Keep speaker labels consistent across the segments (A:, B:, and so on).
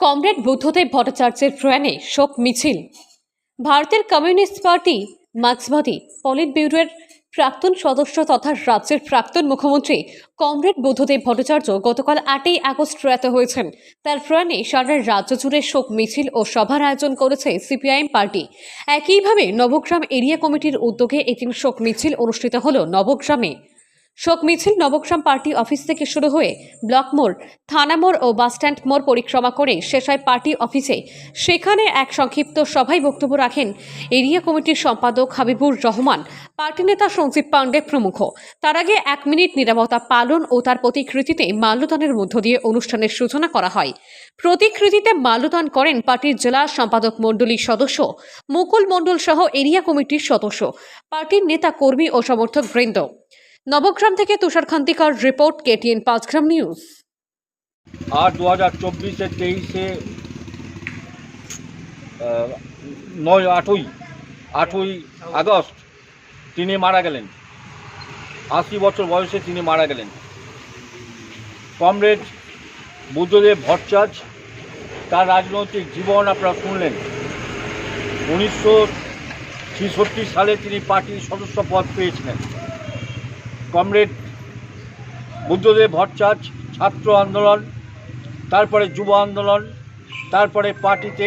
A: Comrade Buddhadeb ভট্টাচার্যের প্রয়াণে শোক মিছিল। ভারতের কমিউনিস্ট পার্টি মার্ক্সবাদী পলিট ব্যুরোর প্রাক্তন সদস্য তথা রাজ্যের প্রাক্তন মুখ্যমন্ত্রী কমরেড বুদ্ধদেব ভট্টাচার্য গতকাল আটই আগস্ট প্রয়াত হয়েছেন। তার প্রয়াণে সারা রাজ্য জুড়ে শোক মিছিল ও সভার আয়োজন করেছে সিপিআইএম পার্টি। একইভাবে নবগ্রাম এরিয়া কমিটির উদ্যোগে এদিন শোক মিছিল অনুষ্ঠিত হল নবগ্রামে। শোক মিছিল নবগ্রাম পার্টি অফিস থেকে শুরু হয়ে ব্লক মোড়, থানা মোড় ও বাসস্ট্যান্ড মোড় পরিক্রমা করে শেষ হয় পার্টি অফিসে। সেখানে এক সংক্ষিপ্ত সভায় বক্তব্য রাখেন এরিয়া কমিটির সম্পাদক হাবিবুর রহমান, পার্টি নেতা সঞ্জীব পাণ্ডে প্রমুখ। তার আগে এক মিনিট নিরাপত্তা পালন ও তার প্রতিকৃতিতে মাল্যদানের মধ্য দিয়ে অনুষ্ঠানের সূচনা করা হয়। প্রতিকৃতিতে মাল্যদান করেন পার্টির জেলা সম্পাদক মণ্ডলীর সদস্য, মুকুল মণ্ডল সহ এরিয়া কমিটির সদস্য, পার্টির নেতা কর্মী ও সমর্থক বৃন্দ। নবগ্রাম থেকে Tushar Khantikar report, KTN Panchgram news.
B: আর দু হাজার চব্বিশে তেইশে নয় আটই আটই আগস্ট তিনি মারা গেলেন। আশি বছর বয়সে তিনি মারা গেলেন। কমরেড বুদ্ধদেব ভট্টাচার্য তার রাজনৈতিক জীবন আপনারা শুনলেন। উনিশশো ছেষট্টি সালে তিনি পার্টির সদস্য পদ পেয়েছিলেন। কমরেড বুদ্ধদেব ভট্টাচার্য ছাত্র আন্দোলন তারপরে যুব আন্দোলন তারপরে পার্টিতে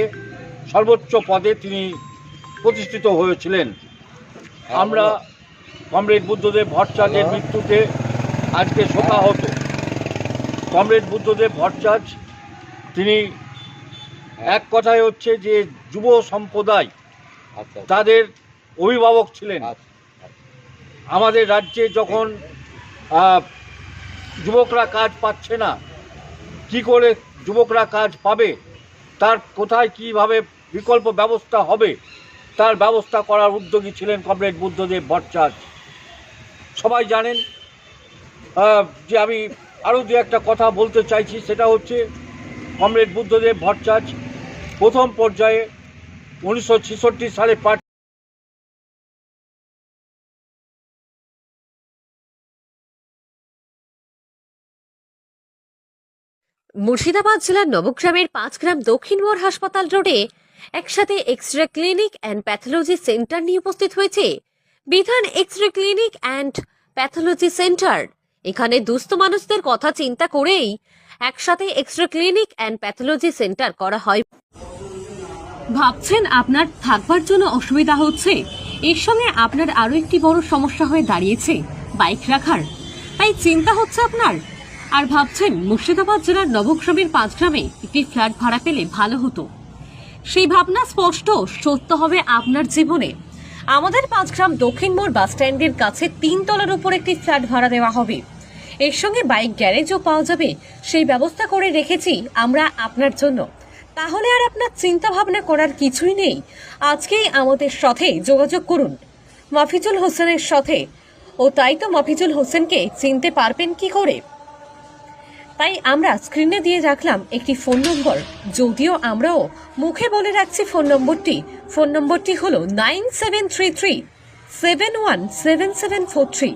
B: সর্বোচ্চ পদে তিনি প্রতিষ্ঠিত হয়েছিলেন। আমরা কমরেড বুদ্ধদেব ভট্টাচার্যের মৃত্যুতে আজকে শোকাহত কমরেড বুদ্ধদেব ভট্টাচার্য তিনি এক কথায় হচ্ছে যে যুব সম্প্রদায়
C: আচ্ছা।
B: তাদের অভিভাবক ছিলেন।
C: আচ্ছা।
B: আমাদের রাজ্যে যখন যুবকরা কাজ পাচ্ছে না, কি করে যুবকরা কাজ পাবে, তার কোথায় কীভাবে বিকল্প ব্যবস্থা হবে, তার ব্যবস্থা করার উদ্যোগী ছিলেন কমরেড বুদ্ধদেব ভট্টাচার্য। সবাই জানেন যে আমি আরও দু একটা কথা বলতে চাইছি, সেটা হচ্ছে কমরেড বুদ্ধদেব ভট্টাচার্য প্রথম পর্যায়ে উনিশশো ছেষট্টি সালে পার্টি
A: মুর্শিদাবাদ জেলার নবগ্রামের পাঁচগ্রাম দক্ষিণ মোড় হাসপাতাল রোডে একসাথে X ray clinic and pathology centre নিয়ে উপস্থিত হয়েছে। বিধান X ray clinic and pathology centre. এখানে দুস্থ মানুষদের কথা চিন্তা করেই একসাথে X ray clinic and pathology centre করা হয়। ভাবছেন আপনার থাকবার জন্য অসুবিধা হচ্ছে? এর সঙ্গে আপনার আরও একটি বড় সমস্যা হয়ে দাঁড়িয়েছে, বাইক রাখার। তাই চিন্তা হচ্ছে আপনার? আর ভাবছেন মুর্শিদাবাদ জেলার নবগ্রামের পাঁচগ্রামে একটি ফ্ল্যাট ভাড়া পেলে ভালো হতো। সেই ভাবনা স্পষ্ট, সত্য হবে আপনার জীবনে। আমাদের পাঁচগ্রাম দক্ষিণ মোড় বাস স্ট্যান্ডের কাছে তিন তলার উপর একটি ফ্ল্যাট ভাড়া দেওয়া হবে। এর সঙ্গে বাইক গ্যারেজও পাওয়া যাবে। সেই ব্যবস্থা করে রেখেছি আমরা আপনার জন্য। তাহলে আর আপনার চিন্তা ভাবনা করার কিছুই নেই। আজকেই আমাদের সাথে যোগাযোগ করুন। মাফিজুল হোসেনের সাথে। ও তাই তো মাফিজুল হোসেনকে চিনতে পারবেন কি করে? তাই আমরা স্ক্রিনে দিয়ে রাখলাম একটি ফোন নম্বর যদিও আমরাও মুখে বলে রাখছি ফোন নম্বরটি ফোন নম্বরটি হলো nine seven three three seven one seven seven four three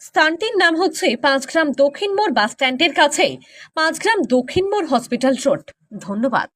A: স্থানটির নাম হচ্ছে পাঁচগ্রাম দক্ষিণ মোড় বাস স্ট্যান্ডের কাছে, পাঁচগ্রাম দক্ষিণ মোড় হসপিটাল রোড। ধন্যবাদ।